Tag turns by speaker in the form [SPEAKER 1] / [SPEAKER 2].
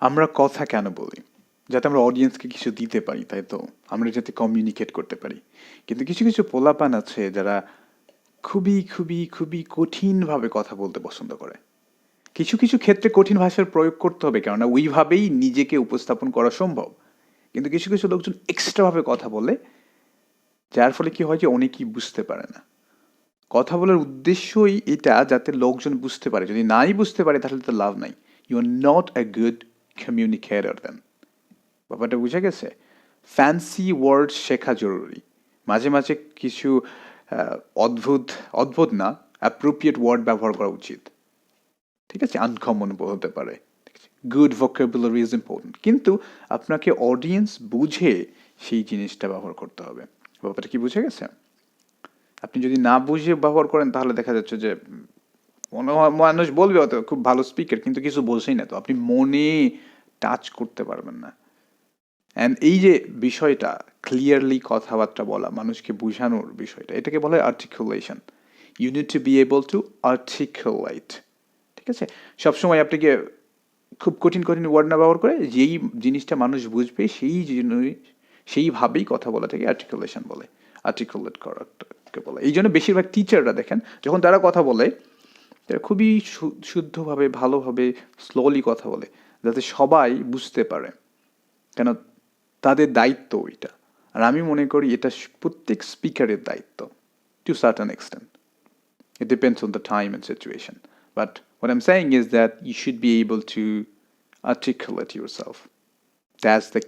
[SPEAKER 1] আমরা কথা কেন বলি? যাতে আমরা অডিয়েন্সকে কিছু দিতে পারি, তাই তো? আমরা যাতে কমিউনিকেট করতে পারি। কিন্তু কিছু কিছু পোলাপান আছে যারা খুবই খুবই খুবই কঠিনভাবে কথা বলতে পছন্দ করে। কিছু কিছু ক্ষেত্রে কঠিন ভাষার প্রয়োগ করতে হবে, কেননা ওইভাবেই নিজেকে উপস্থাপন করা সম্ভব। কিন্তু কিছু কিছু লোকজন এক্সট্রাভাবে কথা বলে, যার ফলে কি হয় যে অনেকেই বুঝতে পারে না। কথা বলার উদ্দেশ্যই এটা, যাতে লোকজন বুঝতে পারে। যদি নাই বুঝতে পারে, তাহলে তো লাভ নাই। You are not a good communicator then ব্যাপারটা বুঝে গেছে? ফ্যান্সি ওয়ার্ড শেখা জরুরি। মাঝে মাঝে কিছু অদ্ভুত অদ্ভুত না অ্যাপ্রোপ্রিয়েট ওয়ার্ড ব্যবহার করা উচিত। ঠিক আছে? আনকমন হতে পারে। গুড ভোকাবুলারি ইজ ইম্পর্টেন্ট কিন্তু আপনাকে অডিয়েন্স বুঝে সেই জিনিসটা ব্যবহার করতে হবে। ব্যাপারটা কি বুঝে গেছে? আপনি যদি না বুঝে ব্যবহার করেন, তাহলে দেখা যাচ্ছে যে মানুষ বলবে অত খুব ভালো স্পিকার কিন্তু কিছু বোঝেই না তো। আপনি মনে টাচ করতে পারবেন না। অ্যান্ড এই যে বিষয়টা ক্লিয়ারলি কথাবার্তা বলা, মানুষকে বোঝানোর বিষয়টা, এটাকে বলা হয় articulation you need to be able to articulate ঠিক আছে? সবসময় আপনাকে খুব কঠিন কঠিন ওয়ার্ড না ব্যবহার করে যেই জিনিসটা মানুষ বুঝবে, সেই জিনিস, সেইভাবেই কথা বলা থেকে আর্টিকুলেশন বলে। আর্টিকুলেট করাকে বলে। এই জন্য বেশিরভাগ টিচাররা দেখেন, যখন তারা কথা বলে তারা খুবই শুদ্ধভাবে, ভালোভাবে স্লোলি কথা বলে, যাতে সবাই বুঝতে পারে কেন তাদের দায়িত্ব ওইটা। আর আমি মনে করি এটা প্রত্যেক স্পিকারের দায়িত্ব to certain extent it depends on the time and situation but what am saying is that you should be able to articulate yourself that's the